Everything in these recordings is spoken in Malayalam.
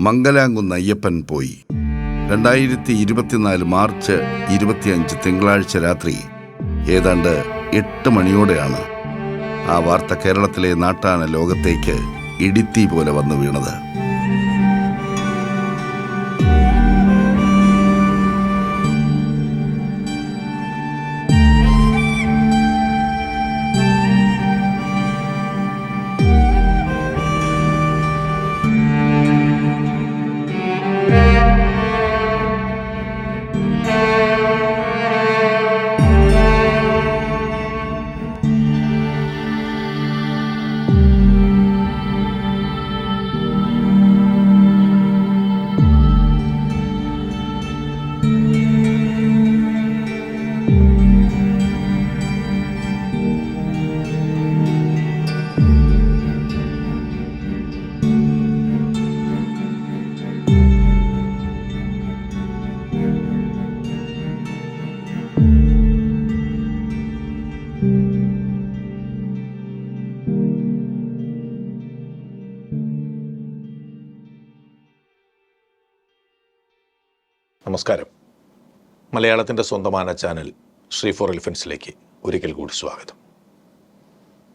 മംഗലാംകുന്ന് അയ്യപ്പൻ പോയി. രണ്ടായിരത്തി ഇരുപത്തിനാല് മാർച്ച് ഇരുപത്തിയഞ്ച് തിങ്കളാഴ്ച രാത്രി ഏതാണ്ട് എട്ട് മണിയോടെയാണ് ആ വാർത്ത കേരളത്തിലെ നാട്ടാന ലോകത്തേക്ക് ഇടിത്തി പോലെ വന്നു വീണത്. നമസ്കാരം. മലയാളത്തിന്റെ സ്വന്തമാന ചാനൽ ശ്രീ ഫോർ എലിഫൻസിലേക്ക് ഒരിക്കൽ കൂടി സ്വാഗതം.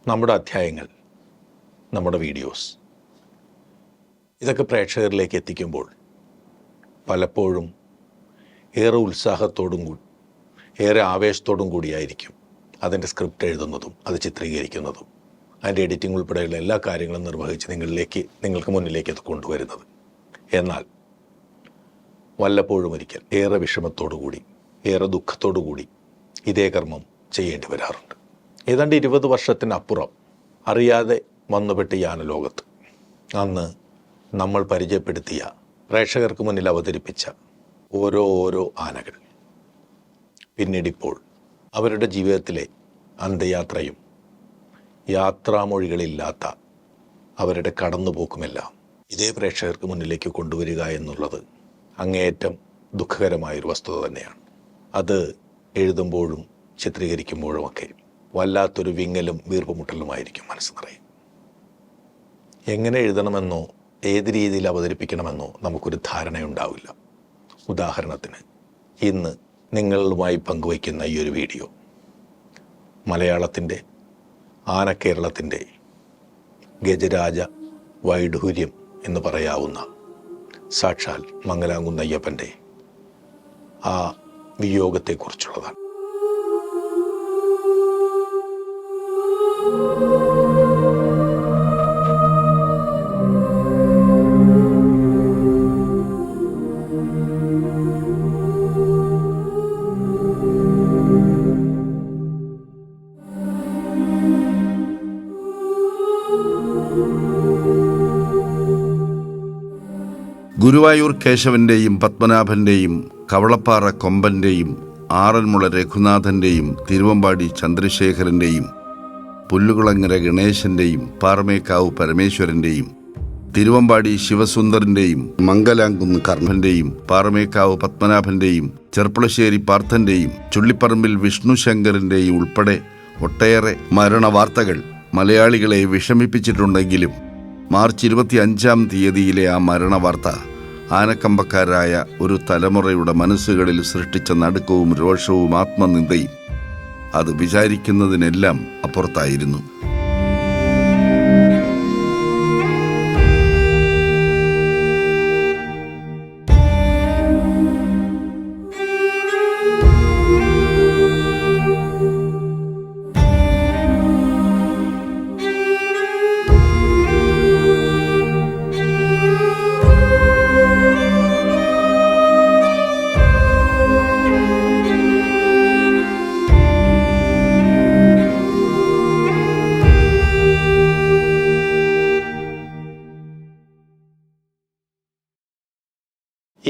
നമ്മുടെ അധ്യായങ്ങൾ നമ്മുടെ വീഡിയോസ് ഇതൊക്കെ പ്രേക്ഷകരിലേക്ക് എത്തിക്കുമ്പോൾ പലപ്പോഴും ഏറെ ഉത്സാഹത്തോടും കൂടി ഏറെ ആവേശത്തോടും കൂടിയായിരിക്കും അതിന്റെ സ്ക്രിപ്റ്റ് എഴുതുന്നതും അത് ചിത്രീകരിക്കുന്നതും. അതിന്റെ എഡിറ്റിംഗ് ഉൾപ്പെടെയുള്ള എല്ലാ കാര്യങ്ങളും നിർവഹിച്ച് നിങ്ങളിലേക്ക് നിങ്ങൾക്ക് മുന്നിലേക്ക് അത് കൊണ്ടുവരുന്നത്. എന്നാൽ വല്ലപ്പോഴും ഒരിക്കൽ ഏറെ വിഷമത്തോടുകൂടി ഏറെ ദുഃഖത്തോടുകൂടി ഇതേ കർമ്മം ചെയ്യേണ്ടി വരാറുണ്ട്. ഏതാണ്ട് ഇരുപത് വർഷത്തിനപ്പുറം അറിയാതെ വന്നുപെട്ട ഈ ആനലോകത്ത് അന്ന് നമ്മൾ പരിചയപ്പെടുത്തിയ പ്രേക്ഷകർക്ക് മുന്നിൽ അവതരിപ്പിച്ച ഓരോ ഓരോ ആനകൾ. പിന്നീടിപ്പോൾ അവരുടെ ജീവിതത്തിലെ അന്ത്യയാത്രയും യാത്രാമൊഴികളില്ലാത്ത അവരുടെ കടന്നുപോക്കുമെല്ലാം ഇതേ പ്രേക്ഷകർക്ക് മുന്നിലേക്ക് കൊണ്ടുവരിക എന്നുള്ളത് അങ്ങേയറ്റം ദുഃഖകരമായൊരു വസ്തുത തന്നെയാണ്. അത് എഴുതുമ്പോഴും ചിത്രീകരിക്കുമ്പോഴുമൊക്കെ വല്ലാത്തൊരു വിങ്ങലും വീർപ്പുമുട്ടലുമായിരിക്കും മനസ്സ് നിറയും. എങ്ങനെ എഴുതണമെന്നോ ഏത് രീതിയിൽ അവതരിപ്പിക്കണമെന്നോ നമുക്കൊരു ധാരണയുണ്ടാവില്ല. ഉദാഹരണത്തിന് ഇന്ന് നിങ്ങളുമായി പങ്കുവയ്ക്കുന്ന ഈ ഒരു വീഡിയോ മലയാളത്തിന്റെ ആനക്കേരളത്തിന്റെ ഗജരാജ വൈഡൂര്യം എന്ന് പറയാവുന്ന സാക്ഷാൽ മംഗലാങ്കുന്നയ്യപ്പന്റെ ആ വിയോഗത്തെക്കുറിച്ചുള്ളതാണ്. ഗുരുവായൂർ കേശവന്റെയും പത്മനാഭന്റെയും കവളപ്പാറ കൊമ്പന്റെയും ആറന്മുള രഘുനാഥന്റെയും തിരുവമ്പാടി ചന്ദ്രശേഖരന്റെയും പുല്ലുകുളങ്ങര ഗണേശന്റെയും പാറമേക്കാവ് പരമേശ്വരന്റെയും തിരുവമ്പാടി ശിവസുന്ദറിന്റെയും മംഗലാംകുന്ന് കർമ്മന്റെയും പാറമേക്കാവ് പത്മനാഭന്റെയും ചെർപ്പളശ്ശേരി പാർത്ഥന്റെയും ചുള്ളിപ്പറമ്പിൽ വിഷ്ണു ശങ്കറിന്റെയും ഉൾപ്പെടെ ഒട്ടേറെ മരണവാർത്തകൾ മലയാളികളെ വിഷമിപ്പിച്ചിട്ടുണ്ടെങ്കിലും മാർച്ച് ഇരുപത്തി അഞ്ചാം തീയതിയിലെ ആ മരണവാർത്ത ആനക്കമ്പക്കാരായ ഒരു തലമുറയുടെ മനസ്സുകളിൽ സൃഷ്ടിച്ച നടുക്കവും രോഷവും ആത്മനിന്ദയും. അത് വിചാരിക്കുന്നതിനെല്ലാം അപ്പുറത്തായിരുന്നു.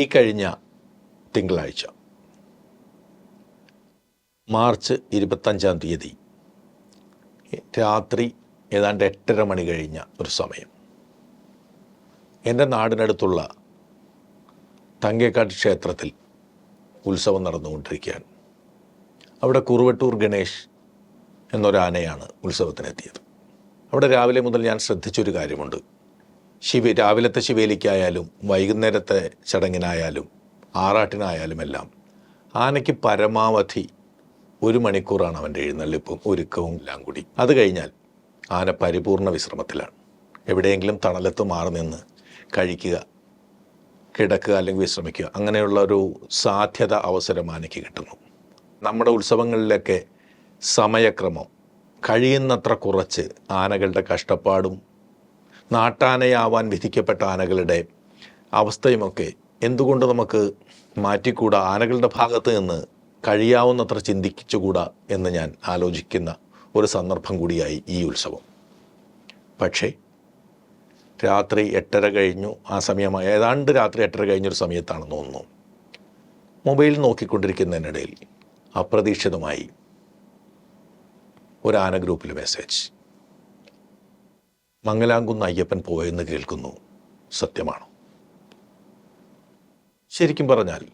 ഈ കഴിഞ്ഞ തിങ്കളാഴ്ച മാർച്ച് ഇരുപത്തഞ്ചാം തീയതി രാത്രി ഏതാണ്ട് എട്ടര മണി കഴിഞ്ഞ ഒരു സമയം എന്റെ നാടിനടുത്തുള്ള തങ്കേക്കാട് ക്ഷേത്രത്തിൽ ഉത്സവം നടന്നുകൊണ്ടിരിക്കുകയാണ്. അവിടെ കുറുവട്ടൂർ ഗണേഷ് എന്നൊരാനയാണ് ഉത്സവത്തിനെത്തിയത്. അവിടെ രാവിലെ മുതൽ ഞാൻ ശ്രദ്ധിച്ചൊരു കാര്യമുണ്ട്. ശിവ രാവിലത്തെ ശിവേലിക്കായാലും വൈകുന്നേരത്തെ ചടങ്ങിനായാലും ആറാട്ടിനായാലും എല്ലാം ആനയ്ക്ക് പരമാവധി ഒരു മണിക്കൂറാണ് അവന്റെ എഴുന്നള്ളിപ്പും ഒരുക്കവും എല്ലാം കൂടി. അത് കഴിഞ്ഞാൽ ആന പരിപൂർണ വിശ്രമത്തിലാണ്. എവിടെയെങ്കിലും തണലത്ത് മാറി നിന്ന് കഴിക്കുക കിടക്കുക അല്ലെങ്കിൽ വിശ്രമിക്കുക അങ്ങനെയുള്ള ഒരു സാധ്യത അവസരം ആനയ്ക്ക് കിട്ടുന്നു. നമ്മുടെ ഉത്സവങ്ങളിലൊക്കെ സമയക്രമം കഴിയുന്നത്ര കുറച്ച് ആനകളുടെ കഷ്ടപ്പാടും നാട്ടാനയാവാൻ വിധിക്കപ്പെട്ട ആനകളുടെ അവസ്ഥയുമൊക്കെ എന്തുകൊണ്ട് നമുക്ക് മാറ്റിക്കൂടാ ആനകളുടെ ഭാഗത്ത് നിന്ന് കഴിയാവുന്നത്ര ചിന്തിച്ചുകൂടാ എന്ന് ഞാൻ ആലോചിക്കുന്ന ഒരു സന്ദർഭം കൂടിയായി ഈ ഉത്സവം. പക്ഷേ രാത്രി എട്ടര കഴിഞ്ഞു ആ സമയമായി ഏതാണ്ട് രാത്രി എട്ടര കഴിഞ്ഞൊരു സമയത്താണെന്ന് തോന്നുന്നു. മൊബൈൽ നോക്കിക്കൊണ്ടിരിക്കുന്നതിനിടയിൽ അപ്രതീക്ഷിതമായി ഒരു ആന ഗ്രൂപ്പിൽ മെസ്സേജ്. മംഗലാംകുന്ന് അയ്യപ്പൻ പോയെന്ന് കേൾക്കുന്നു. സത്യമാണോ? ശരിക്കും പറഞ്ഞാൽ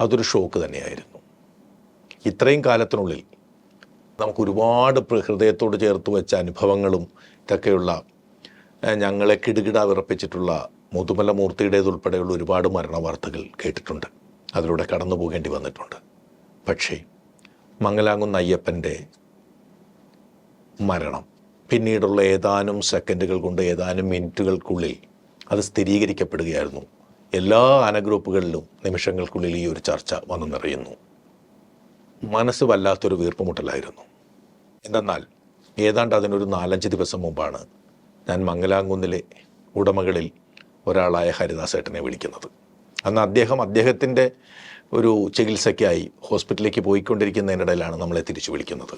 അതൊരു ഷോക്ക് തന്നെയായിരുന്നു. ഇത്രയും കാലത്തിനുള്ളിൽ നമുക്ക് ഒരുപാട് ഹൃദയത്തോട് ചേർത്ത് വെച്ച അനുഭവങ്ങളും ഇതൊക്കെയുള്ള ഞങ്ങളെ കിടുകിട വിറപ്പിച്ചിട്ടുള്ള മുതുമല മൂർത്തിയുടേതുൾപ്പെടെയുള്ള ഒരുപാട് മരണവാർത്തകൾ കേട്ടിട്ടുണ്ട്. അതിലൂടെ കടന്നു പോകേണ്ടി വന്നിട്ടുണ്ട്. പക്ഷേ മംഗലാംകുന്ന് അയ്യപ്പന്റെ മരണം പിന്നീടുള്ള ഏതാനും സെക്കൻഡുകൾ കൊണ്ട് ഏതാനും മിനിറ്റുകൾക്കുള്ളിൽ അത് സ്ഥിരീകരിക്കപ്പെടുകയായിരുന്നു. എല്ലാ ആനഗ്രൂപ്പുകളിലും നിമിഷങ്ങൾക്കുള്ളിൽ ഈ ഒരു ചർച്ച വന്നു നിറയുന്നു. മനസ്സ് വല്ലാത്തൊരു വീർപ്പുമുട്ടലായിരുന്നു. എന്തെന്നാൽ ഏതാണ്ട് അതിനൊരു നാലഞ്ച് ദിവസം മുമ്പാണ് ഞാൻ മംഗലാംകുന്നിലെ ഉടമകളിൽ ഒരാളായ ഹരിദാസേട്ടനെ വിളിക്കുന്നത്. അന്ന് അദ്ദേഹം അദ്ദേഹത്തിന്റെ ഒരു ചികിത്സയ്ക്കായി ഹോസ്പിറ്റലിലേക്ക് പോയിക്കൊണ്ടിരിക്കുന്നതിനിടയിലാണ് നമ്മളെ തിരിച്ചു വിളിക്കുന്നത്.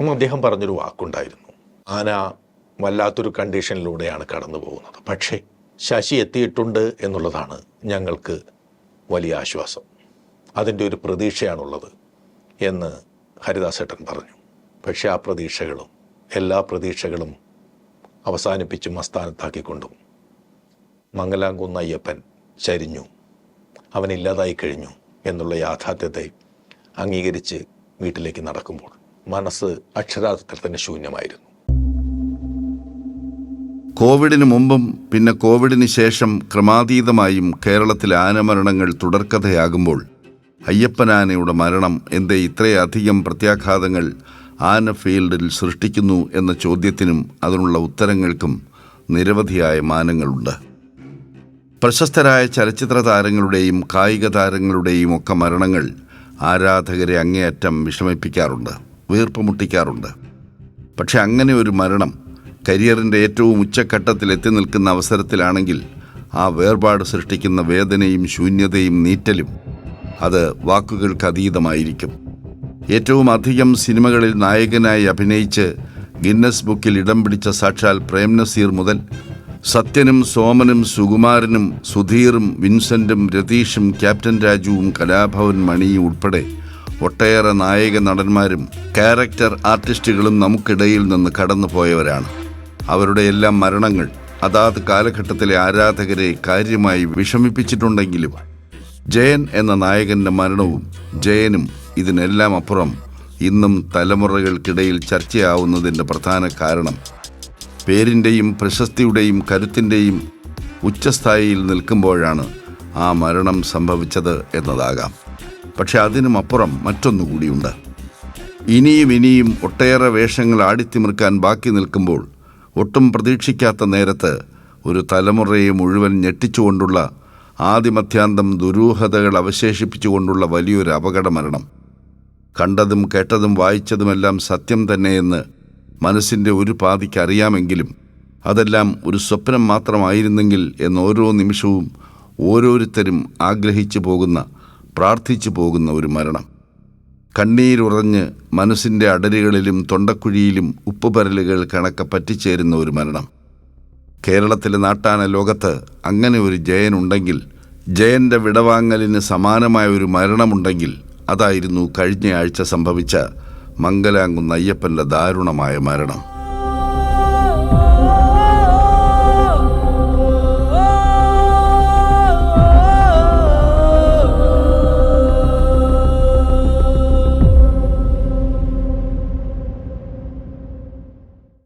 അന്ന് അദ്ദേഹം പറഞ്ഞൊരു വാക്കുണ്ടായിരുന്നു. ആന വല്ലാത്തൊരു കണ്ടീഷനിലൂടെയാണ് കടന്നു പോകുന്നത്. പക്ഷേ ശശി എത്തിയിട്ടുണ്ട് എന്നുള്ളതാണ് ഞങ്ങൾക്ക് വലിയ ആശ്വാസം. അതിന്റെ ഒരു പ്രതീക്ഷയാണുള്ളത് എന്ന് ഹരിദാസേട്ടൻ പറഞ്ഞു. പക്ഷേ ആ പ്രതീക്ഷകളും എല്ലാ പ്രതീക്ഷകളും അവസാനിപ്പിച്ചും അസ്ഥാനത്താക്കിക്കൊണ്ടും മംഗലാംകുന്ന് അയ്യപ്പൻ ചരിഞ്ഞു. അവനില്ലാതായി കഴിഞ്ഞു എന്നുള്ള യാഥാർത്ഥ്യത്തെ അംഗീകരിച്ച് വീട്ടിലേക്ക് നടക്കുമ്പോൾ മനസ്സ് അക്ഷരാർത്ഥത്തിൽ തന്നെ ശൂന്യമായിരുന്നു. കോവിഡിന് മുമ്പും പിന്നെ കോവിഡിന് ശേഷം ക്രമാതീതമായും കേരളത്തിൽ ആനമരണങ്ങൾ തുടർക്കഥയാകുമ്പോൾ അയ്യപ്പനാനയുടെ മരണം എന്തേ ഇത്രയധികം പ്രത്യാഘാതങ്ങൾ ആന ഫീൽഡിൽ സൃഷ്ടിക്കുന്നു എന്ന ചോദ്യത്തിനും അതിനുള്ള ഉത്തരങ്ങൾക്കും നിരവധിയായ മാനങ്ങളുണ്ട്. പ്രശസ്തരായ ചലച്ചിത്ര താരങ്ങളുടെയും കായിക താരങ്ങളുടെയും ഒക്കെ മരണങ്ങൾ ആരാധകരെ അങ്ങേയറ്റം വിഷമിപ്പിക്കാറുണ്ട് വീർപ്പ് മുട്ടിക്കാറുണ്ട് പക്ഷെ അങ്ങനെ ഒരു മരണം കരിയറിന്റെ ഏറ്റവും ഉച്ചഘട്ടത്തിൽ എത്തി നിൽക്കുന്ന അവസരത്തിലാണെങ്കിൽ ആ വേർപാട് സൃഷ്ടിക്കുന്ന വേദനയും ശൂന്യതയും നീറ്റലും അത് വാക്കുകൾക്ക് അതീതമായിരിക്കും. ഏറ്റവും അധികം സിനിമകളിൽ നായകനായി അഭിനയിച്ച് ഗിന്നസ് ബുക്കിൽ ഇടം പിടിച്ച സാക്ഷാൽ പ്രേം നസീർ മുതൽ സത്യനും സോമനും സുകുമാരനും സുധീറും വിൻസെന്റും രതീഷും ക്യാപ്റ്റൻ രാജുവും കലാഭവൻ മണിയും ഉൾപ്പെടെ ഒട്ടേറെ നായക നടന്മാരും ക്യാരക്ടർ ആർട്ടിസ്റ്റുകളും നമുക്കിടയിൽ നിന്ന് കടന്നുപോയവരാണ്. അവരുടെ എല്ലാം മരണങ്ങൾ അതാത് കാലഘട്ടത്തിലെ ആരാധകരെ കാര്യമായി വിഷമിപ്പിച്ചിട്ടുണ്ടെങ്കിലും ജയൻ എന്ന നായകന്റെ മരണവും ജയനും ഇതിനെല്ലാം അപ്പുറം ഇന്നും തലമുറകൾക്കിടയിൽ ചർച്ചയാവുന്നതിന്റെ പ്രധാന കാരണം. പേരിന്റെയും പ്രശസ്തിയുടെയും കരുത്തിന്റെയും ഉച്ചസ്ഥായിയിൽ നിൽക്കുമ്പോഴാണ് ആ മരണം സംഭവിച്ചത് എന്നതാകാം. പക്ഷെ അതിനും അപ്പുറം മറ്റൊന്നുകൂടിയുണ്ട്. ഇനിയും ഇനിയും ഒട്ടേറെ വേഷങ്ങൾ ആടിത്തിമിർക്കാൻ ബാക്കി നിൽക്കുമ്പോൾ ഒട്ടും പ്രതീക്ഷിക്കാത്ത നേരത്ത് ഒരു തലമുറയെ മുഴുവൻ ഞെട്ടിച്ചുകൊണ്ടുള്ള ആദിമധ്യാന്തം ദുരൂഹതകൾ അവശേഷിപ്പിച്ചുകൊണ്ടുള്ള വലിയൊരു അപകട മരണം കണ്ടതും കേട്ടതും വായിച്ചതുമെല്ലാം സത്യം തന്നെയെന്ന് മനസ്സിന്റെ ഒരു പാതിക്ക് അറിയാമെങ്കിലും അതെല്ലാം ഒരു സ്വപ്നം മാത്രമായിരുന്നെങ്കിൽ എന്ന് ഓരോ നിമിഷവും ഓരോരുത്തരും ആഗ്രഹിച്ചു പോകുന്ന പ്രാർത്ഥിച്ചു പോകുന്ന ഒരു മരണം. കണ്ണീരുറഞ്ഞ് മനസ്സിന്റെ അടരുകളിലും തൊണ്ടക്കുഴിയിലും ഉപ്പുപരലുകൾ കണക്കെ പറ്റിച്ചേരുന്ന ഒരു മരണം. കേരളത്തിലെ നാട്ടാന ലോകത്ത് അങ്ങനെ ഒരു ജയനുണ്ടെങ്കിൽ ജയന്റെ വിടവാങ്ങലിന് സമാനമായ ഒരു മരണമുണ്ടെങ്കിൽ അതായിരുന്നു കഴിഞ്ഞയാഴ്ച സംഭവിച്ച മംഗലാംകുന്ന് അയ്യപ്പന്റെ ദാരുണമായ മരണം.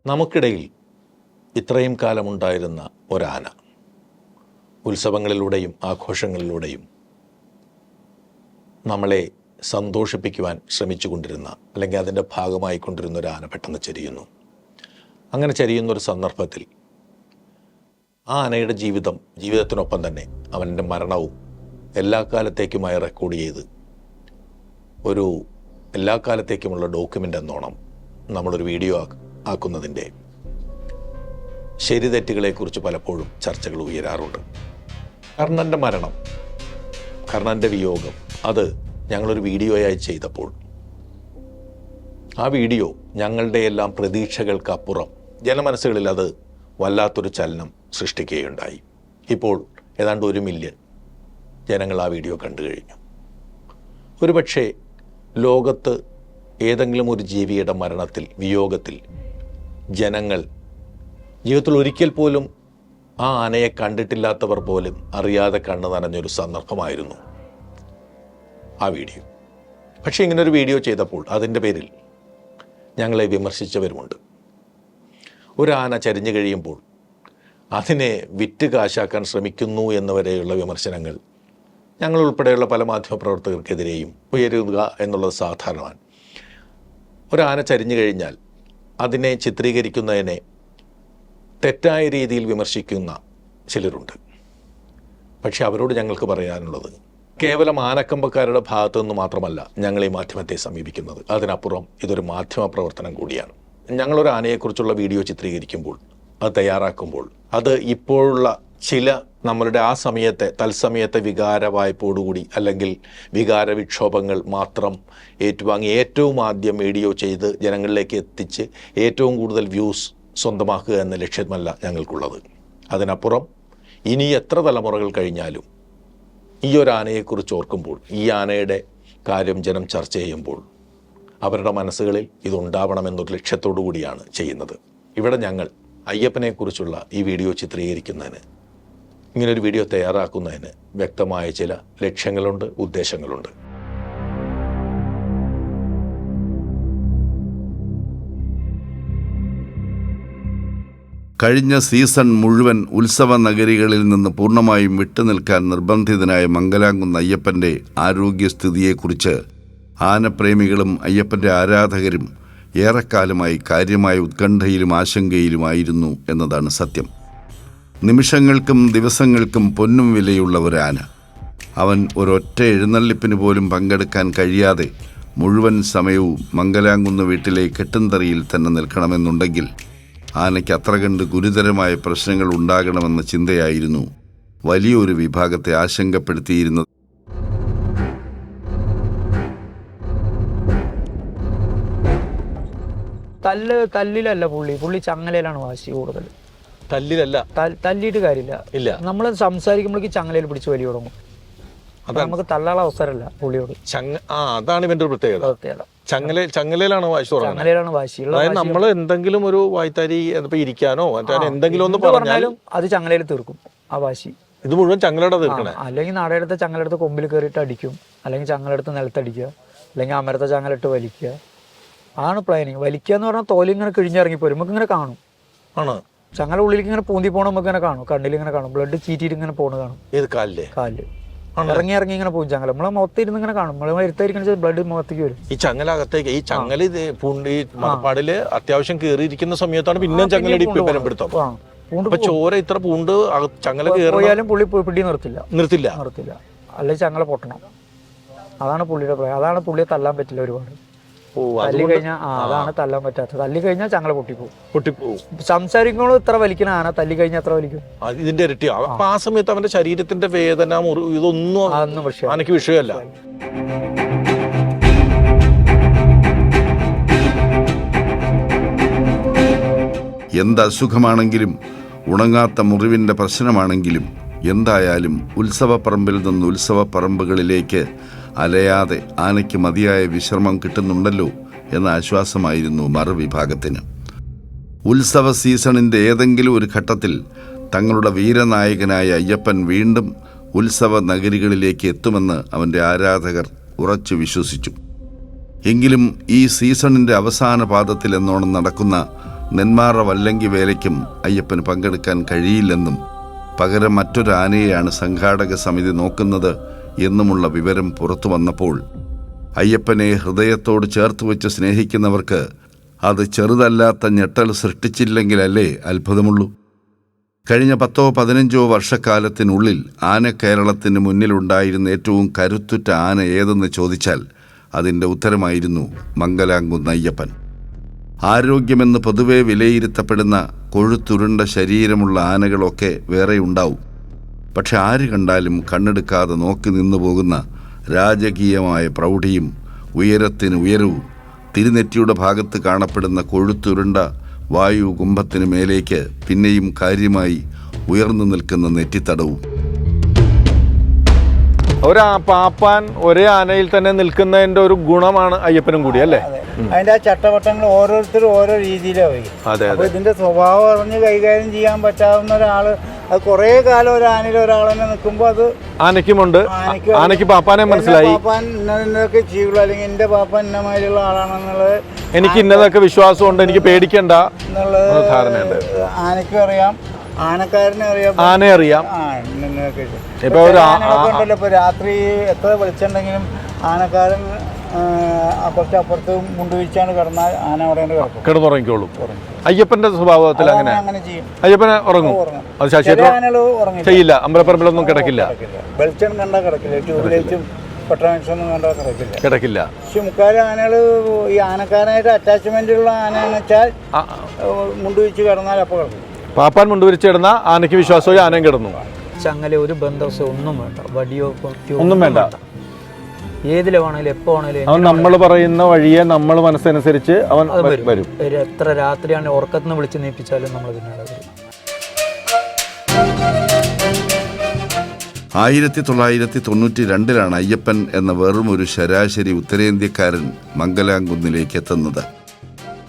നമുക്കിടയിൽ ഇത്രയും കാലമുണ്ടായിരുന്ന ഒരാന ഉത്സവങ്ങളിലൂടെയും ആഘോഷങ്ങളിലൂടെയും നമ്മളെ സന്തോഷിപ്പിക്കുവാൻ ശ്രമിച്ചുകൊണ്ടിരുന്ന അല്ലെങ്കിൽ അതിന്റെ ഭാഗമായി കൊണ്ടിരുന്ന ഒരു ആന പെട്ടെന്ന് ചരിയുന്നു. അങ്ങനെ ചരിയുന്ന ഒരു സന്ദർഭത്തിൽ ആ ആനയുടെ ജീവിതം ജീവിതത്തിനൊപ്പം തന്നെ അവന്റെ മരണവും എല്ലാ കാലത്തേക്കുമായി റെക്കോർഡ് ചെയ്ത് ഒരു എല്ലാ കാലത്തേക്കുമുള്ള ഡോക്യുമെന്റ് എന്നോണം നമ്മളൊരു വീഡിയോ ആക്ക്. ആക്കുന്നതിന്റെ ശരി തെറ്റുകളെക്കുറിച്ച് പലപ്പോഴും ചർച്ചകൾ ഉയരാറുണ്ട്. കർണന്റെ മരണം കർണന്റെ വിയോഗം അത് ഞങ്ങളൊരു വീഡിയോയായി ചെയ്തപ്പോൾ ആ വീഡിയോ ഞങ്ങളുടെ എല്ലാം പ്രതീക്ഷകൾക്കപ്പുറം ജനമനസ്സുകളിൽ അത് വല്ലാത്തൊരു ചലനം സൃഷ്ടിക്കുകയുണ്ടായി. ഇപ്പോൾ ഏതാണ്ട് ഒരു മില്യൺ ജനങ്ങൾ ആ വീഡിയോ കണ്ടു കഴിഞ്ഞു. ഒരുപക്ഷെ ലോകത്ത് ഏതെങ്കിലും ഒരു ജീവിയുടെ മരണത്തിൽ വിയോഗത്തിൽ ജനങ്ങൾ. ജീവിതത്തിൽ ഒരിക്കൽ പോലും ആ ആനയെ കണ്ടിട്ടില്ലാത്തവർ പോലും അറിയാതെ കണ്ണു നനഞ്ഞൊരു സന്ദർഭമായിരുന്നു ആ വീഡിയോ. പക്ഷേ ഇങ്ങനൊരു വീഡിയോ ചെയ്തപ്പോൾ അതിന്റെ പേരിൽ ഞങ്ങളെ വിമർശിച്ചവരുമുണ്ട്. ഒരു ആന ചരിഞ്ഞു കഴിയുമ്പോൾ അതിനെ വിറ്റ് കാശാക്കാൻ ശ്രമിക്കുന്നു എന്നവരെയുള്ള വിമർശനങ്ങൾ ഞങ്ങൾ ഉൾപ്പെടെയുള്ള പല മാധ്യമപ്രവർത്തകർക്കെതിരെയും ഉയരുക എന്നുള്ളത് സാധാരണമാണ്. ഒരു ആന ചരിഞ്ഞു കഴിഞ്ഞാൽ അതിനെ ചിത്രീകരിക്കുന്നതിനെ തെറ്റായ രീതിയിൽ വിമർശിക്കുന്ന ചിലരുണ്ട്. പക്ഷെ അവരോട് ഞങ്ങൾക്ക് പറയാനുള്ളത് കേവലം ആനക്കമ്പക്കാരുടെ ഭാഗത്തു നിന്ന് മാത്രമല്ല ഞങ്ങൾ ഈ മാധ്യമത്തെ സമീപിക്കുന്നത്. അതിനപ്പുറം ഇതൊരു മാധ്യമ പ്രവർത്തനം കൂടിയാണ്. ഞങ്ങളൊരു ആനയെക്കുറിച്ചുള്ള വീഡിയോ ചിത്രീകരിക്കുമ്പോൾ അത് തയ്യാറാക്കുമ്പോൾ അത് ഇപ്പോഴുള്ള ചില നമ്മളുടെ ആ സമയത്തെ തത്സമയത്തെ വികാര വായ്പോടുകൂടി അല്ലെങ്കിൽ വികാര വിക്ഷോഭങ്ങൾ മാത്രം ഏറ്റുവാങ്ങി ഏറ്റവും ആദ്യം വീഡിയോ ചെയ്ത് ജനങ്ങളിലേക്ക് എത്തിച്ച് ഏറ്റവും കൂടുതൽ വ്യൂസ് സ്വന്തമാക്കുക എന്ന ലക്ഷ്യമല്ല ഞങ്ങൾക്കുള്ളത്. അതിനപ്പുറം ഇനി എത്ര തലമുറകൾ കഴിഞ്ഞാലും ഈ ഒരു ആനയെക്കുറിച്ച് ഓർക്കുമ്പോൾ ഈ ആനയുടെ കാര്യം ജനം ചർച്ച ചെയ്യുമ്പോൾ അവരുടെ മനസ്സുകളിൽ ഇതുണ്ടാവണമെന്നൊരു ലക്ഷ്യത്തോടു കൂടിയാണ് ചെയ്യുന്നത്. ഇവിടെ ഞങ്ങൾ അയ്യപ്പനെക്കുറിച്ചുള്ള ഈ വീഡിയോ ചിത്രീകരിക്കുന്നതിന് ഇങ്ങനൊരു വീഡിയോ തയ്യാറാക്കുന്നതിന് വ്യക്തമായ ചില ലക്ഷ്യങ്ങളുണ്ട് ഉദ്ദേശങ്ങളുണ്ട്. കഴിഞ്ഞ സീസൺ മുഴുവൻ ഉത്സവ നഗരികളിൽ നിന്ന് പൂർണമായും വിട്ടുനിൽക്കാൻ നിർബന്ധിതനായ മംഗലാംകുന്ന് അയ്യപ്പന്റെ ആരോഗ്യസ്ഥിതിയെക്കുറിച്ച് ആനപ്രേമികളും അയ്യപ്പന്റെ ആരാധകരും ഏറെക്കാലമായി കാര്യമായ ഉത്കണ്ഠയിലും ആശങ്കയിലുമായിരുന്നു എന്നതാണ് സത്യം. നിമിഷങ്ങൾക്കും ദിവസങ്ങൾക്കും പൊന്നും വിലയുള്ള ഒരാന അവൻ ഒരൊറ്റ എഴുന്നള്ളിപ്പിന് പോലും പങ്കെടുക്കാൻ കഴിയാതെ മുഴുവൻ സമയവും മംഗലാംകുന്ന് വീട്ടിലെ കെട്ടുന്തറിയിൽ തന്നെ നിൽക്കണമെന്നുണ്ടെങ്കിൽ ആനയ്ക്ക് അത്ര കണ്ട് ഗുരുതരമായ പ്രശ്നങ്ങൾ ഉണ്ടാകണമെന്ന ചിന്തയായിരുന്നു വലിയൊരു വിഭാഗത്തെ ആശങ്കപ്പെടുത്തിയിരുന്നത്. തല്ല് തല്ലിലല്ല പുള്ളി. പുള്ളി ചങ്ങലയിലാണ് വാശി കൂടുതൽ. തല്ലിലല്ല തല്ലിയിട്ട് കാര്യമില്ല. ഇല്ല. നമ്മൾ സംസാരിക്കുമ്പോഴേക്ക് ചങ്ങലയിൽ പിടിച്ച് വലിയ തുടങ്ങും. അപ്പൊ നമുക്ക് തള്ളാനുള്ള അവസരമല്ല പുള്ളിയോട്. ചങ്ങ ആ അതാണ് ഇവന്റെ ഒരു പ്രത്യേകത. പ്രത്യേകത. ചങ്ങല ചങ്ങലയിലാണ് വാശി ചങ്ങലയിലാണ് വാശി. അതായത് നമ്മൾ എന്തെങ്കിലും ഒരു വായ്ത്താരി ഇരിക്കാനോ മറ്റേ എന്തെങ്കിലും ഒന്ന് പറഞ്ഞാലും അത് ചങ്ങലയിൽ തീർക്കും ആ വാശി. ഇത് മുഴുവൻ ചങ്ങലയുടെ തീർക്കണേ അല്ലെങ്കിൽ നടയെടുത്ത് ചങ്ങലെടുത്ത് കൊമ്പിൽ കയറിയിട്ട് അടിക്കും അല്ലെങ്കിൽ ചങ്ങലെടുത്ത് നിലത്തടിക്കുക അല്ലെങ്കിൽ അമരത്തെ ചങ്ങലിട്ട് വലിക്കുക. ആണ് പ്ലാനിങ് വലിക്കുക എന്ന് പറഞ്ഞാൽ തോലി ഇങ്ങനെ കിഴിഞ്ഞിറങ്ങി പോരും നമുക്ക് ഇങ്ങനെ കാണും. ആണ്? ചങ്ങല ഉള്ളിലേക്ക് ഇങ്ങനെ പൂന്തി പോകണം നമുക്ക് ഇങ്ങനെ കാണും. കണ്ണിൽ ഇങ്ങനെ കാണും. ബ്ലഡ് ചീറ്റിയിട്ട് ഇങ്ങനെ പോണ കാണും. ഏത് കാലില്ലേ കാലിൽ. ഇറങ്ങി ഇറങ്ങി ഇങ്ങനെ പോകും ചങ്ങല. നമ്മളെ മൊത്തം ഇരുന്ന് ഇങ്ങനെ കാണും. നമ്മളെ എടുത്തായിരിക്കണം ബ്ലഡ് മുഖത്തേക്ക് വരും. ഈ ചങ്ങല അകത്തേക്ക് ഈ ചങ്ങല ഇത് പൂണ്ട് ഈ മണപ്പാടിൽ അത്യാവശ്യം കേറിയിരിക്കുന്ന സമയത്താണ് പിന്നെ ചങ്ങലടി പിടുത്തം അപ്പൊ ചോര ഇത്ര പൂണ്ട് ചങ്ങല പോയാലും പുള്ളി പിടി നിർത്തില്ല. നിർത്തില്ല. നിർത്തില്ല. അല്ലെങ്കിൽ ചങ്ങല പൊട്ടണം. അതാണ് പുള്ളിയുടെ പ്രായം അതാണ് പുള്ളിയെ തല്ലാൻ പറ്റില്ല ഒരുപാട്. തല്ലി കഴിഞ്ഞാൽ അതാണ് തല്ലാൻ പറ്റാത്തത്. തല്ലി കഴിഞ്ഞാൽ ചങ്ങല പൊട്ടിപ്പോവും. പൊട്ടിപ്പോവും. സംസാരിക്കുമ്പോൾ ഇത്ര വലിക്കുന്ന ആന തല്ലി കഴിഞ്ഞാൽ എത്ര വലിക്കും? ഇതിന്റെ ഇരട്ടി. അപ്പൊ ആ. സമയത്ത് അവന്റെ ശരീരത്തിന്റെ വേദന ഇതൊന്നും അതൊന്നും വിഷയമല്ല. എന്ത് അസുഖമാണെങ്കിലും ഉണങ്ങാത്ത മുറിവിന്റെ പ്രശ്നമാണെങ്കിലും എന്തായാലും ഉത്സവപ്പറമ്പിൽ നിന്ന് ഉത്സവപ്പറമ്പുകളിലേക്ക് അലയാതെ ആനയ്ക്ക് മതിയായ വിശ്രമം കിട്ടുന്നുണ്ടല്ലോ എന്ന ആശ്വാസമായിരുന്നു മറുവിഭാഗത്തിന്. ഉത്സവ സീസണിന്റെ ഏതെങ്കിലും ഒരു ഘട്ടത്തിൽ തങ്ങളുടെ വീരനായകനായ അയ്യപ്പൻ വീണ്ടും ഉത്സവ നഗരികളിലേക്ക് എത്തുമെന്ന് അവന്റെ ആരാധകർ ഉറച്ചു വിശ്വസിച്ചു. എങ്കിലും ഈ സീസണിന്റെ അവസാന പാദത്തിൽ എന്നോണം നടക്കുന്ന നെന്മാറ വല്ലങ്കി വേലയ്ക്കും അയ്യപ്പന് പങ്കെടുക്കാൻ കഴിയില്ലെന്നും പകരം മറ്റൊരു ആനയെയാണ് സംഘാടക സമിതി നോക്കുന്നത് എന്നുമുള്ള വിവരം പുറത്തു വന്നപ്പോൾ അയ്യപ്പനെ ഹൃദയത്തോട് ചേർത്ത് വെച്ച് സ്നേഹിക്കുന്നവർക്ക് അത് ചെറുതല്ലാത്ത ഞെട്ടൽ സൃഷ്ടിച്ചില്ലെങ്കിലല്ലേ അത്ഭുതമുള്ളൂ. കഴിഞ്ഞ പത്തോ പതിനഞ്ചോ വർഷക്കാലത്തിനുള്ളിൽ ആന കേരളത്തിന് മുന്നിലുണ്ടായിരുന്ന ഏറ്റവും കരുത്തുറ്റ ആന ഏതെന്ന് ചോദിച്ചാൽ അതിന്റെ ഉത്തരമായിരുന്നു മംഗലാംകുന്ന് അയ്യപ്പൻ. ആരോഗ്യമെന്ന് പൊതുവെ വിലയിരുത്തപ്പെടുന്ന കൊഴുത്തുരുണ്ട ശരീരമുള്ള ആനകളൊക്കെ വേറെ ഉണ്ടാവും. പക്ഷെ ആര് കണ്ടാലും കണ്ണെടുക്കാതെ നോക്കി നിന്നു പോകുന്ന രാജകീയമായ പ്രൗഢിയും ഉയരത്തിന് ഉയരവും തിരുനെറ്റിയുടെ ഭാഗത്ത് കാണപ്പെടുന്ന കൊഴുത്തുരുണ്ട വായു കുംഭത്തിന് മേലേക്ക് പിന്നെയും കാര്യമായി ഉയർന്നു നിൽക്കുന്ന നെറ്റിത്തടവും. ഒരു പാപ്പാൻ ഒരേ ആനയിൽ തന്നെ നിൽക്കുന്നതിന്റെ ഒരു ഗുണമാണ് അയ്യപ്പനും കൂടി അല്ലേ? അതിന്റെ ആ ചട്ടവട്ടങ്ങൾ ഓരോരുത്തരും ഓരോ രീതിയിലാണ് ഇതിന്റെ സ്വഭാവം അറിഞ്ഞ് കൈകാര്യം ചെയ്യാൻ പറ്റാവുന്ന ഒരാൾ അത് കുറേ കാലം ഒരു ആനയിൽ ഒരാൾ തന്നെ നിൽക്കുമ്പോൾ അത് ആനയ്ക്കുമുണ്ട്. ആനയ്ക്ക് പാപ്പാനെ മനസ്സിലായി. പാപ്പാൻ ഇന്നതൊക്കെ ചെയ്യുള്ളൂ. അല്ലെങ്കിൽ എന്റെ പാപ്പാൻ ഇന്ന മാതിരിയുള്ള ആളാണെന്നുള്ളത് എനിക്ക് ഇന്നതൊക്കെ വിശ്വാസമുണ്ട്. എനിക്ക് പേടിക്കണ്ട. എന്നുള്ളത് ധാരണയുണ്ട്. ആനയ്ക്കും അറിയാം. ആനക്കാരനെ അറിയാം. ആനയെ അറിയാം. ഇപ്പൊ രാത്രി എത്ര വെളിച്ചുണ്ടെങ്കിലും ആനക്കാരൻ അപ്പുറത്ത് മുണ്ടുവീഴ്ചാണ് കിടന്നാൽ ആന അവിടെ കിടക്കും. കിടന്നുറങ്ങിക്കോളും അയ്യപ്പന്റെ സ്വഭാവത്തിൽ അങ്ങനെ? അങ്ങനെ ചെയ്യും. അയ്യപ്പനെ ഉറങ്ങും. അത് ശശിയേട്ടൻ ഉറങ്ങില്ല. ചെയ്യില്ല. അമ്പലപ്പറമ്പിലൊന്നും കിടക്കില്ല. വെളിച്ചം കണ്ടാൽ കിടക്കില്ല. ട്യൂബ് പെട്രോൾസൊന്നും കണ്ടാൽ കിടക്കില്ല. കിടക്കില്ല. പക്ഷെ മുക്കാലും ആനകൾ ഈ ആനക്കാരനായിട്ട് അറ്റാച്ച്മെന്റ് ഉള്ള എന്ന് വെച്ചാൽ ആ, മുണ്ട് വെച്ച് കിടന്നാൽ അപ്പോൾ കിടക്കും. പാപ്പാൻ മുണ്ടുവിരിച്ചിടുന്ന ആനയ്ക്ക് വിശ്വാസമായി ആനയും കിടന്നു. ചങ്ങല ഒരു ബന്ധവും ഒന്നും വേണ്ട. വടിയോ ഒന്നും വേണ്ട. എപ്പോ വേണേലും അവൻ നമ്മൾ പറയുന്ന വഴിയെ നമ്മൾ മനസ്സനുസരിച്ച് അവൻ വരും. വരും. എത്ര രാത്രിയാണ് ഉറക്കത്തിന് വിളിച്ച് നീപ്പിച്ചാലും നമ്മൾ പിന്നാലെ വരും. ആയിരത്തി തൊള്ളായിരത്തി തൊണ്ണൂറ്റി രണ്ടിലാണ് അയ്യപ്പൻ എന്ന വെറും ഒരു ശരാശരി ഉത്തരേന്ത്യക്കാരൻ മംഗലാംകുന്നിലേക്ക് എത്തുന്നത്.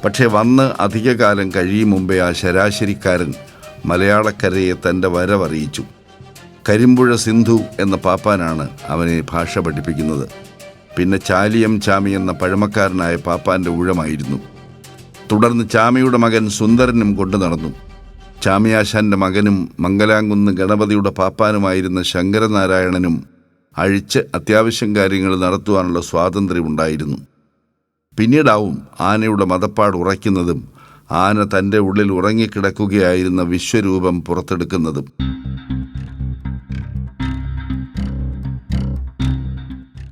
പക്ഷേ വന്ന് അധികകാലം കഴിയും മുമ്പേ ആ ശരാശരിക്കാരൻ മലയാളക്കരയെ തന്റെ വരവറിയിച്ചു. കരിമ്പുഴ സിന്ധു എന്ന പാപ്പാനാണ് അവനെ ഭാഷ പഠിപ്പിക്കുന്നത്. പിന്നെ ചാലിയം ചാമി എന്ന പഴമക്കാരനായ പാപ്പാന്റെ ഊഴമായിരുന്നു. തുടർന്ന് ചാമിയുടെ മകൻ സുന്ദരനും കൊണ്ടു നടന്നു. ചാമിയാശാന്റെ മകനും മംഗലാംകുന്ന് ഗണപതിയുടെ പാപ്പാനുമായിരുന്ന ശങ്കരനാരായണനും അഴിച്ച് അത്യാവശ്യം കാര്യങ്ങൾ നടത്തുവാനുള്ള സ്വാതന്ത്ര്യമുണ്ടായിരുന്നു. പിന്നീടാവും ആനയുടെ മതപ്പാട് ഉറയ്ക്കുന്നതും ആന തന്റെ ഉള്ളിൽ ഉറങ്ങിക്കിടക്കുകയായിരുന്ന വിശ്വരൂപം പുറത്തെടുക്കുന്നതും.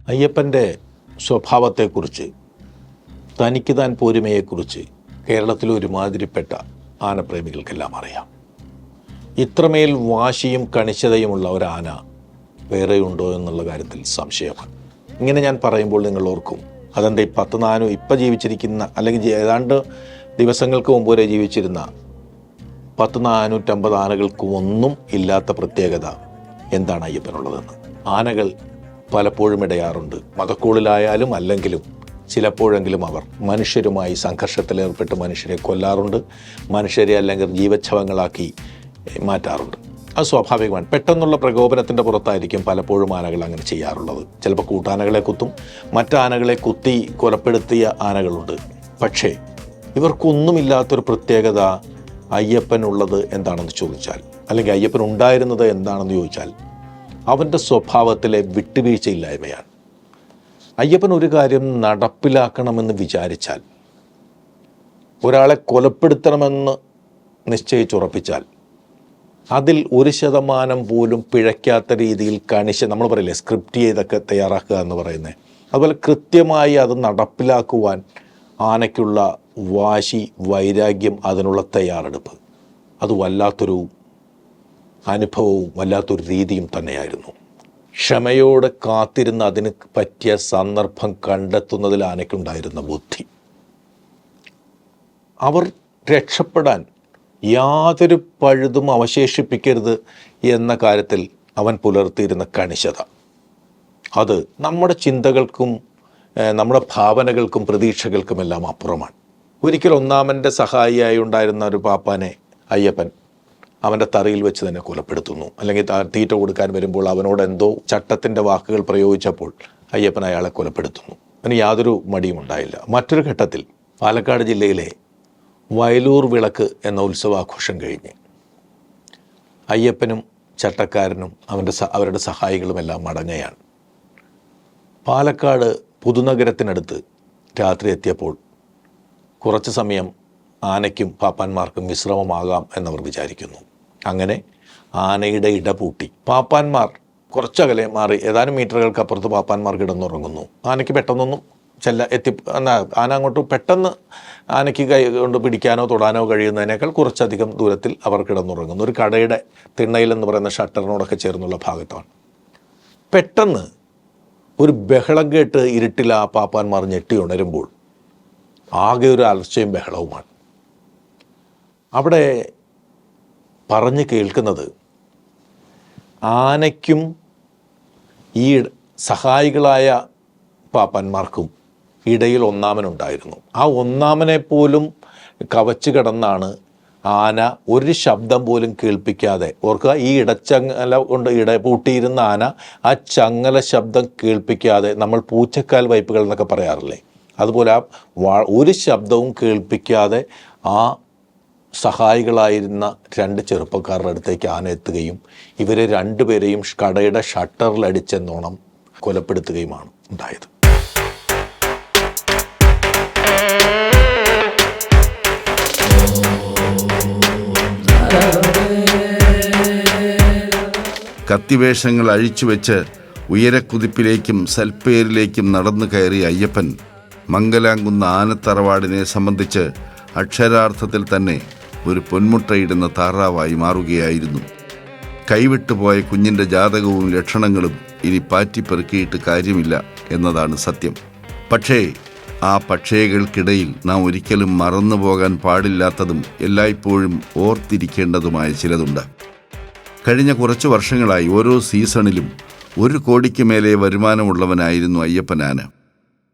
അയ്യപ്പന്റെ സ്വഭാവത്തെക്കുറിച്ച് തനിക്ക് താൻ പോരുമയെക്കുറിച്ച് കേരളത്തിലെ ഒരുമാതിരിപ്പെട്ട ആനപ്രേമികൾക്കെല്ലാം അറിയാം. ഇത്രമേൽ വാശിയും കണിശതയുമുള്ള ഒരു ആന വേറെയുണ്ടോ എന്നുള്ള കാര്യത്തിൽ സംശയമാണ്. ഇങ്ങനെ ഞാൻ പറയുമ്പോൾ നിങ്ങൾ ഓർക്കും അതെന്താ ഈ പത്ത് നാനു ഇപ്പം ജീവിച്ചിരിക്കുന്ന അല്ലെങ്കിൽ ഏതാണ്ട് ദിവസങ്ങൾക്ക് മുമ്പ് വരെ ജീവിച്ചിരുന്ന പത്ത് നാനൂറ്റമ്പത് ആനകൾക്കും ഒന്നും ഇല്ലാത്ത പ്രത്യേകത എന്താണ് അയ്യപ്പനുള്ളതെന്ന്? ആനകൾ പലപ്പോഴും ഇടയാറുണ്ട്. മതക്കൂളിലായാലും അല്ലെങ്കിലും ചിലപ്പോഴെങ്കിലും അവർ മനുഷ്യരുമായി സംഘർഷത്തിലേർപ്പെട്ട് മനുഷ്യരെ കൊല്ലാറുണ്ട് മനുഷ്യരെ അല്ലെങ്കിൽ ജീവച്ഛവങ്ങളാക്കി മാറ്റാറുണ്ട്. അത് സ്വാഭാവികമാണ്. പെട്ടെന്നുള്ള പ്രകോപനത്തിന്റെ പുറത്തായിരിക്കും പലപ്പോഴും ആനകൾ അങ്ങനെ ചെയ്യാറുള്ളത്. ചിലപ്പോൾ കൂട്ടാനകളെ കുത്തും മറ്റാനകളെ കുത്തി കൊലപ്പെടുത്തിയ ആനകളുണ്ട്. പക്ഷേ ഇവർക്കൊന്നുമില്ലാത്തൊരു പ്രത്യേകത അയ്യപ്പനുള്ളത് എന്താണെന്ന് ചോദിച്ചാൽ അല്ലെങ്കിൽ അയ്യപ്പൻ ഉണ്ടായിരുന്നത് എന്താണെന്ന് ചോദിച്ചാൽ അവന്റെ സ്വഭാവത്തിലെ വിട്ടുവീഴ്ചയില്ലായ്മയാണ്. അയ്യപ്പൻ ഒരു കാര്യം നടപ്പിലാക്കണമെന്ന് വിചാരിച്ചാൽ ഒരാളെ കൊലപ്പെടുത്തണമെന്ന് നിശ്ചയിച്ചുറപ്പിച്ചാൽ അതിൽ ഒരു ശതമാനം പോലും പിഴയ്ക്കാത്ത രീതിയിൽ കണിശ നമ്മൾ പറയില്ലേ സ്ക്രിപ്റ്റ് ചെയ്തൊക്കെ തയ്യാറാക്കുക എന്ന് പറയുന്നത് അതുപോലെ കൃത്യമായി അത് നടപ്പിലാക്കുവാൻ ആനയ്ക്കുള്ള വാശി വൈരാഗ്യം അതിനുള്ള തയ്യാറെടുപ്പ്. അത് വല്ലാത്തൊരു അനുഭവവും വല്ലാത്തൊരു രീതിയും തന്നെയായിരുന്നു. ക്ഷമയോടെ കാത്തിരുന്ന് അതിന് പറ്റിയ സന്ദർഭം കണ്ടെത്തുന്നതിൽ ആനയ്ക്കുണ്ടായിരുന്ന ബുദ്ധി. അവർ രക്ഷപ്പെടാൻ യാതൊരു പഴുതും അവശേഷിപ്പിക്കരുത് എന്ന കാര്യത്തിൽ അവൻ പുലർത്തിയിരുന്ന കണിശത. അത് നമ്മുടെ ചിന്തകൾക്കും നമ്മുടെ ഭാവനകൾക്കും പ്രതീക്ഷകൾക്കുമെല്ലാം അപ്പുറമാണ്. ഒരിക്കൽ ഒന്നാമന്റെ സഹായിയായി ഉണ്ടായിരുന്ന ഒരു പാപ്പാനെ അയ്യപ്പൻ അവന്റെ തറയിൽ വെച്ച് തന്നെ കൊലപ്പെടുത്തുന്നു. അല്ലെങ്കിൽ തീറ്റ കൊടുക്കാൻ വരുമ്പോൾ അവനോട് എന്തോ ചട്ടത്തിന്റെ വാക്കുകൾ പ്രയോഗിച്ചപ്പോൾ അയ്യപ്പൻ അയാളെ കൊലപ്പെടുത്തുന്നു. അതിന് യാതൊരു മടിയും ഉണ്ടായില്ല. മറ്റൊരു ഘട്ടത്തിൽ പാലക്കാട് ജില്ലയിലെ വയലൂർ വിളക്ക് എന്ന ഉത്സവാഘോഷം കഴിഞ്ഞ് അയ്യപ്പനും ചട്ടക്കാരനും അവന്റെ അവരുടെ സഹായികളുമെല്ലാം മടങ്ങയാണ്. പാലക്കാട് പുതുനഗരത്തിനടുത്ത് രാത്രി എത്തിയപ്പോൾ കുറച്ച് സമയം ആനയ്ക്കും പാപ്പാന്മാർക്കും വിശ്രമമാകാം എന്നവർ വിചാരിക്കുന്നു. അങ്ങനെ ആനയുടെ ഇടപൂട്ടി പാപ്പാന്മാർ കുറച്ചകലെ മാറി. ഏതാനും മീറ്ററുകൾക്ക് അപ്പുറത്ത് പാപ്പാന്മാർ കിടന്നുറങ്ങുന്നു. ആനയ്ക്ക് പെട്ടെന്നൊന്നും ചെല്ല എത്തി ആന അങ്ങോട്ട് പെട്ടെന്ന് ആനയ്ക്ക് കൈ കൊണ്ട് പിടിക്കാനോ തൊടാനോ കഴിയുന്നതിനേക്കാൾ കുറച്ചധികം ദൂരത്തിൽ അവർ കിടന്നുറങ്ങുന്നു. ഒരു കടയുടെ തിണ്ണയിൽ എന്ന് പറയുന്ന ഷട്ടറിനോടൊക്കെ ചേർന്നുള്ള ഭാഗത്താണ്. പെട്ടെന്ന് ഒരു ബഹളം കേട്ട് ഇരുട്ടിൽ ആ പാപ്പാന്മാർ ഞെട്ടി ഉണരുമ്പോൾ ആകെ ഒരു അലർച്ചയും ബഹളവുമാണ്. അവിടെ പറഞ്ഞു കേൾക്കുന്നത്. ആനയ്ക്കും ഈ സഹായികളായ പാപ്പന്മാർക്കും ഇടയിൽ ഒന്നാമനുണ്ടായിരുന്നു. ആ ഒന്നാമനെ പോലും കവച്ചു കിടന്നാണ് ആന ഒരു ശബ്ദം പോലും കേൾപ്പിക്കാതെ. ഓർക്കുക ഈ ഇടച്ചങ്ങല കൊണ്ട് ഇട പൂട്ടിയിരുന്ന ആന ആ ചങ്ങല ശബ്ദം കേൾപ്പിക്കാതെ നമ്മൾ പൂച്ചക്കാൽ വൈപ്പുകൾ എന്നൊക്കെ പറയാറില്ലേ? അതുപോലെ ആ ഒരു ശബ്ദവും കേൾപ്പിക്കാതെ ആ സഹായികളായിരുന്ന രണ്ട് ചെറുപ്പക്കാരുടെ അടുത്തേക്ക് ആന എത്തുകയും ഇവരെ രണ്ടുപേരെയും കടയുടെ ഷട്ടറിലടിച്ചെന്നോണം കൊലപ്പെടുത്തുകയുമാണ് ഉണ്ടായത്. കത്തിവേഷങ്ങൾ അഴിച്ചുവെച്ച് ഉയരക്കുതിപ്പിലേക്കും സൽപ്പേരിലേക്കും നടന്നു കയറിയ അയ്യപ്പൻ മംഗലാംകുന്ന ആനത്തറവാടിനെ സംബന്ധിച്ച് അക്ഷരാർത്ഥത്തിൽ തന്നെ ഒരു പൊന്മുട്ടയിടുന്ന താറാവായി മാറുകയായിരുന്നു. കൈവിട്ടുപോയ കുഞ്ഞിന്റെ ജാതകവും ലക്ഷണങ്ങളും ഇനി പാറ്റിപ്പെറുക്കിയിട്ട് കാര്യമില്ല എന്നതാണ് സത്യം. പക്ഷേ ആ പക്ഷേകൾക്കിടയിൽ നാം ഒരിക്കലും മറന്നു പോകാൻ പാടില്ലാത്തതും എല്ലായ്പ്പോഴും ഓർത്തിരിക്കേണ്ടതുമായ ചിലതുണ്ട്. കഴിഞ്ഞ കുറച്ച് വർഷങ്ങളായി ഓരോ സീസണിലും ഒരു കോടിക്ക് മേലെ വരുമാനമുള്ളവനായിരുന്നു അയ്യപ്പനാന്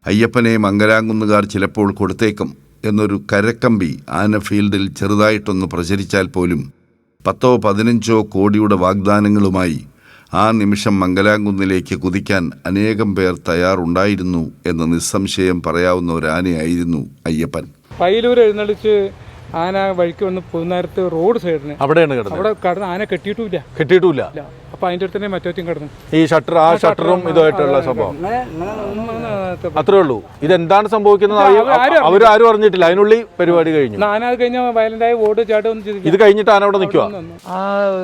അയ്യപ്പനെ മംഗലാംകുന്നുകാർ ചിലപ്പോൾ കൊടുത്തേക്കും. എന്നൊരു കരക്കമ്പി ആന ഫീൽഡിൽ ചെറുതായിട്ടൊന്ന് പ്രചരിച്ചാൽ പോലും പത്തോ പതിനഞ്ചോ കോടിയുടെ വാഗ്ദാനങ്ങളുമായി ആ നിമിഷം മംഗലാംകുന്നിലേക്ക് കുതിക്കാൻ അനേകം പേർ തയ്യാറുണ്ടായിരുന്നു എന്ന് നിസ്സംശയം പറയാവുന്ന ഒരു ആനയായിരുന്നു അയ്യപ്പൻ. പയ്യലൂർ എഴുന്നള്ളിച്ച് ആന വഴിക്ക് വന്ന് പുതുനേരത്ത് റോഡ് സൈഡിന് അവിടെയാണ് അവിടെ കടന്ന് ആന കെട്ടിയിട്ടില്ല കിട്ടിയിട്ടില്ല അപ്പൊ അതിന്റെ അടുത്ത് തന്നെ മറ്റേ കിടന്നു. ഈ ഷട്ടർ ആ ഷട്ടറും ഇതുമായിട്ടുള്ള സംഭവം. അത്രേ ഉള്ളൂ. ഇതെന്താണ് സംഭവിക്കുന്നത് അവർ ആരും അറിഞ്ഞിട്ടില്ല. അതിനുള്ളിൽ പരിപാടി കഴിഞ്ഞു. ആന കഴിഞ്ഞ വയലന്റായി ഓട് ചാട്ടം ഒന്നും ചെയ്തില്ല. ഇത് കഴിഞ്ഞിട്ട് ആന അവിടെ നിൽക്കുക. ആ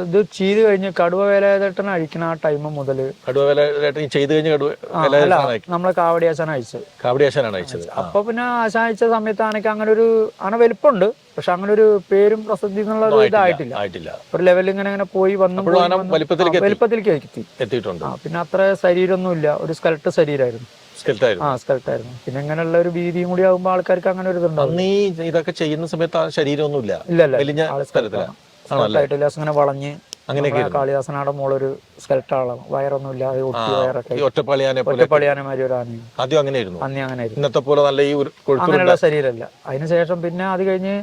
ഇത് ചെയ്ത് കഴിഞ്ഞ് കടുവ വേലായുധേട്ടൻ അഴിക്കണ ആ ടൈം മുതൽ കടുവ വില ചെയ്ത് കഴിഞ്ഞ് കടുവ നമ്മളെ കാവടി ആശാൻ അയച്ചത്. കാവടിയാശാനാണ് അയച്ചത്. അപ്പൊ പിന്നെ ആശാൻ അയച്ച സമയത്ത് ആനക്ക് അങ്ങനെ ഒരു ആന വലിപ്പമുണ്ട്. പക്ഷെ അങ്ങനെ ഒരു പേരും പ്രസിദ്ധി എന്നുള്ള ഒരു ഇതായിട്ടില്ല ഒരു ലെവലിൽ ഇങ്ങനെ ഇങ്ങനെ പോയി വന്നും. വലിപ്പത്തിലേക്ക് വലിപ്പത്തിലേക്ക് എത്തി. എത്തിയിട്ടുണ്ട്. പിന്നെ അത്ര ശരീരമൊന്നുമില്ല. ഒരു സ്കൽട്ട് ശരീരമായിരുന്നു. ആ സ്കൽട്ടായിരുന്നു പിന്നെ ഇങ്ങനെയുള്ള ഒരു വീതിയും കൂടി ആകുമ്പോൾ ആൾക്കാർക്ക് അങ്ങനെ ഒരു ഇതുണ്ടാവും അന്ന് ഈ ഇതൊക്കെ ചെയ്യുന്ന സമയത്ത് ആ ശരീരമൊന്നുമില്ല. ഇല്ല സ്കൽട്ടായിട്ടില്ല അങ്ങനെ വളഞ്ഞ് അങ്ങനെയൊക്കെ കാളിദാസനാടെ മോളൊരു സ്കൽട്ടാളാണ് വയറൊന്നും ഇല്ലാതെ ഒട്ടി വയറൊക്കെ ഒറ്റപ്പളിയാനമാരി ഒരു ആനയും ആദ്യം അങ്ങനെയായിരുന്നു. അന്നേ അങ്ങനെ ആയിരുന്നു ഇന്നത്തെ പോലെ നല്ല ഈ അങ്ങനെയുള്ള ശരീരമല്ല. അതിനുശേഷം പിന്നെ അത് കഴിഞ്ഞ്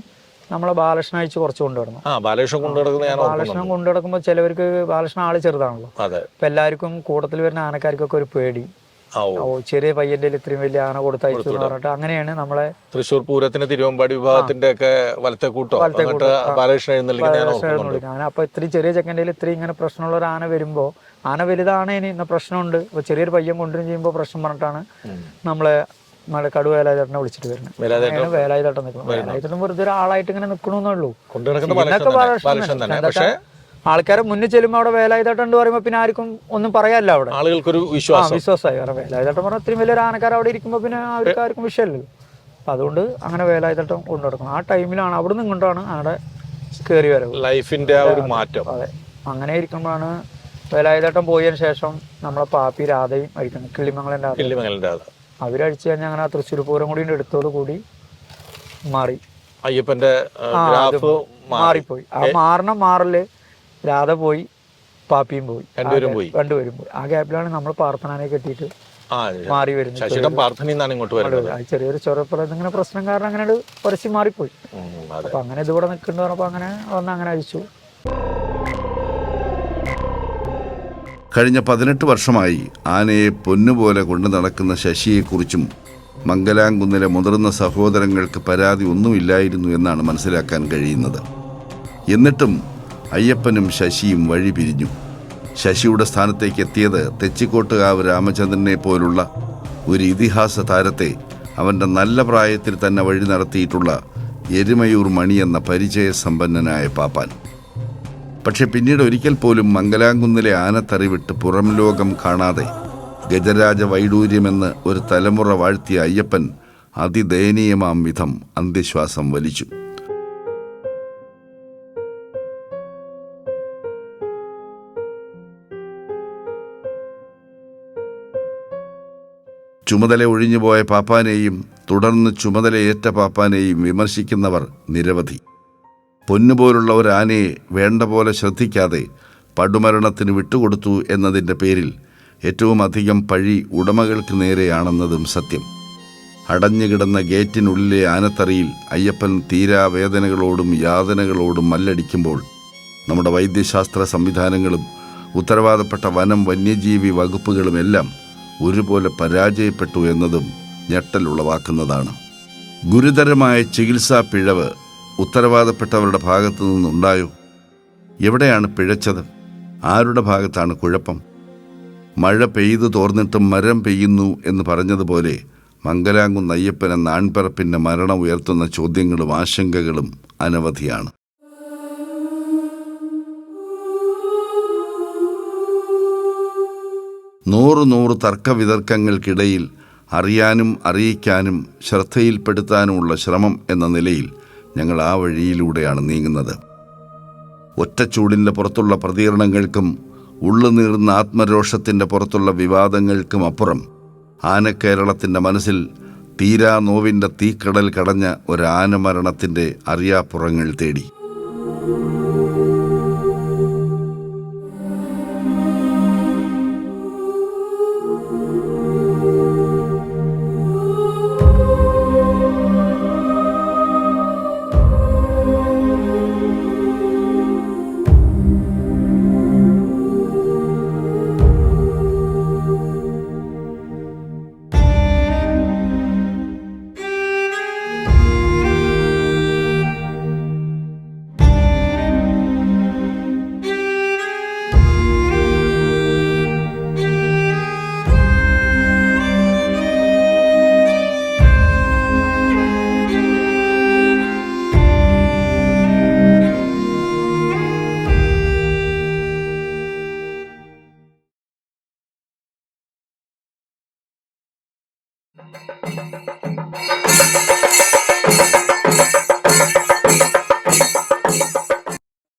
നമ്മളെ ബാലകൃഷ്ണ അയച്ച് കുറച്ച് കൊണ്ടുവരണം ആ ബാലകൃഷ്ണൻ കൊണ്ടു നടക്കുന്ന ഞാൻ ബാലകൃഷ്ണൻ ചിലവർക്ക് ബാലകൃഷ്ണൻ ആൾ ചെറുതാണല്ലോ. അതെ. അപ്പൊ എല്ലാവർക്കും കൂട്ടത്തിൽ വരുന്ന ആനക്കാർക്കൊക്കെ ഒരു പേടി. ആ ഓ. ഓ ചെറിയ പയ്യന്റെ കയ്യിൽ ഇത്രയും വലിയ ആന കൊടുത്തയച്ചു എന്ന് പറഞ്ഞിട്ട് അങ്ങനെയാണ് നമ്മളെ തൃശ്ശൂർ പൂരത്തിന്റെ തിരുവമ്പാടി വിഭാഗത്തിന്റെ ഒക്കെ വലത്തെ കൂട്ടോ കൂട്ടം, ബാലകൃഷ്ണൻ എഴുന്നള്ളിക്കുന്ന ഞാൻ വിളിക്കുന്നത്. ആന അപ്പൊ ഇത്രയും ചെറിയ ചെക്കന്റെ കയ്യിൽ ഇത്രയും ഇങ്ങനെ പ്രശ്നമുള്ള ഒരു ആന വരുമ്പോ ആന വലുതാണ് ഇനി ഇന്ന പ്രശ്നമുണ്ട്. അപ്പൊ ചെറിയൊരു പയ്യൻ കൊണ്ടുവരും ചെയ്യുമ്പോൾ പ്രശ്നം പറഞ്ഞിട്ടാണ് നമ്മളെ നമ്മുടെ കടു വേലായുധേട്ടനെ വിളിച്ചിട്ട് വരുന്നത് വേലായുധേട്ടൻ വേലായുധേട്ടൻ നിൽക്കണം വേലായുധേട്ടൻ വെറുതെ ഒരാളായിട്ട് ഇങ്ങനെ നിൽക്കണമെന്നുള്ളൂ കൊണ്ടു നടക്കുന്ന ബാലകൃഷ്ണൻ തന്നെ. ബാലകൃഷ്ണൻ ബാലകൃഷ്ണൻ തന്നെ. തന്നെ. ആൾക്കാരെ മുന്നിൽ ചെല്ലുമ്പോൾ അവിടെ വേലായുധേട്ടൻ എന്ന് പറയുമ്പോൾ പിന്നെ ആർക്കും ഒന്നും പറയാല്ല അവിടെ. ആളുകൾക്കൊരു ആ വിശ്വാസം വിശ്വാസമായി. കാരണം വേലായുധേട്ടൻ പറഞ്ഞാൽ ഇത്രയും വലിയൊരു ആനക്കാർ അവിടെ ഇരിക്കുമ്പോൾ പിന്നെ അവർക്ക് ആർക്കും വിഷയമല്ലല്ലോ. അപ്പം അതുകൊണ്ട് അങ്ങനെ വേലായുധേട്ടൻ കൊണ്ടു നടക്കണം ആ ടൈമിലാണ് അവിടെ നിന്ന് കൊണ്ടാണ് അവിടെ കയറി വരവ്. ലൈഫിന്റെ ആ ഒരു മാറ്റം. അതെ. അങ്ങനെ ഇരിക്കുമ്പോഴാണ് വേലായുധേട്ടൻ പോയതിന് ശേഷം നമ്മളെ പാപ്പി രാധയും കിളിമംഗലം കിള്ളിമംഗലം രാധ. കിള്ളിമംഗലിന്റെ അത് അവരഴിച്ച് കഴിഞ്ഞാൽ അങ്ങനെ ആ തൃശ്ശൂർ പൂരം കൂടി എടുത്തോടു കൂടി മാറി. അയ്യപ്പന്റെ ഗ്രാഫ് മാറിപ്പോയി. ആ മാറണ മാറൽ രാധ പോയി പാപ്പിയും പോയി. രണ്ടുപേരും പോയി. രണ്ടുപേരും പോയി. ആ ഗ്യാപ്പിലാണ് നമ്മൾ പ്രാർത്ഥനയെ കെട്ടിയിട്ട് മാറി വരുന്നത്. പ്രാർത്ഥനയിൽ ഇങ്ങോട്ട് വരുന്നത്. ചെറിയൊരു ചെറുപ്പം ഇങ്ങനെ പ്രശ്നം കാരണം അങ്ങനെ കുറച്ച് മാറിപ്പോയി. അപ്പൊ അങ്ങനെ ഇതിവിടെ നിൽക്കുന്നു പറഞ്ഞപ്പോ അങ്ങനെ വന്ന് അങ്ങനെ അഴിച്ചു കഴിഞ്ഞ പതിനെട്ട് വർഷമായി ആനയെ പൊന്നുപോലെ കൊണ്ടു നടക്കുന്ന ശശിയെക്കുറിച്ചും മംഗലാംകുന്നിലെ മുതിർന്ന സഹോദരങ്ങൾക്ക് പരാതി ഒന്നുമില്ലായിരുന്നു എന്നാണ് മനസ്സിലാക്കാൻ കഴിയുന്നത്. എന്നിട്ടും അയ്യപ്പനും ശശിയും വഴി പിരിഞ്ഞു. ശശിയുടെ സ്ഥാനത്തേക്ക് എത്തിയത് തെച്ചിക്കോട്ടുകാവ് രാമചന്ദ്രനെ പോലുള്ള ഒരു ഇതിഹാസ താരത്തെ അവന്റെ നല്ല പ്രായത്തിൽ തന്നെ വഴി നടത്തിയിട്ടുള്ള എരുമയൂർ മണി എന്ന പരിചയസമ്പന്നനായ പാപ്പാൻ. പക്ഷെ പിന്നീട് ഒരിക്കൽ പോലും മംഗലാംകുന്നിലെ ആനത്തറി വിട്ട് പുറം ലോകം കാണാതെ ഗജരാജ വൈഡൂര്യമെന്ന് ഒരു തലമുറ വാഴ്ത്തിയ അയ്യപ്പൻ അതിദയനീയമാം വിധം അന്ത്യശ്വാസം വലിച്ചു. ചുമതല ഒഴിഞ്ഞുപോയ പാപ്പാനെയും തുടർന്ന് ചുമതലയേറ്റ പാപ്പാനെയും വിമർശിക്കുന്നവർ നിരവധി. പൊന്നുപോലുള്ള ഒരു ആനയെ വേണ്ട പോലെ ശ്രദ്ധിക്കാതെ പടുമരണത്തിന് വിട്ടുകൊടുത്തു എന്നതിന്റെ പേരിൽ ഏറ്റവും അധികം പഴി ഉടമകൾക്ക് നേരെയാണെന്നതും സത്യം. അടഞ്ഞുകിടന്ന ഗേറ്റിനുള്ളിലെ ആനത്തറിയിൽ അയ്യപ്പൻ തീരാവേദനകളോടും യാതനകളോടും മല്ലടിക്കുമ്പോൾ നമ്മുടെ വൈദ്യശാസ്ത്ര സംവിധാനങ്ങളും ഉത്തരവാദപ്പെട്ട വനം വന്യജീവി വകുപ്പുകളുമെല്ലാം ഒരുപോലെ പരാജയപ്പെട്ടു എന്നതും ഞെട്ടലുളവാക്കുന്നതാണ്. ഗുരുതരമായ ചികിത്സാ പിഴവ് ഉത്തരവാദപ്പെട്ടവരുടെ ഭാഗത്തു നിന്നുണ്ടായോ? എവിടെയാണ് പിഴച്ചത്? ആരുടെ ഭാഗത്താണ് കുഴപ്പം? മഴ പെയ്തു തോർന്നിട്ട് മരം പെയ്യുന്നു എന്ന് പറഞ്ഞതുപോലെ മംഗലാംകുന്ന് നയ്യപ്പനെ നാൺപിറപ്പിന്റെ മരണം ഉയർത്തുന്ന ചോദ്യങ്ങളും ആശങ്കകളും അനവധിയാണ്. നൂറ് നൂറ് തർക്കവിതർക്കങ്ങൾക്കിടയിൽ അറിയാനും അറിയിക്കാനും ശ്രദ്ധയിൽപ്പെടുത്താനുമുള്ള ശ്രമം എന്ന നിലയിൽ ഞങ്ങൾ ആ വഴിയിലൂടെയാണ് നീങ്ങുന്നത്. ഒറ്റച്ചൂടിന്റെ പുറത്തുള്ള പ്രതികരണങ്ങൾക്കും ഉള്ളുനീറുന്ന ആത്മരോഷത്തിന്റെ പുറത്തുള്ള വിവാദങ്ങൾക്കും അപ്പുറം ആനക്കേരളത്തിന്റെ മനസ്സിൽ തീരാ നോവിന്റെ തീക്കടൽ കടഞ്ഞ ഒരു ആനമരണത്തിന്റെ അറിയാപ്പുറങ്ങൾ തേടി.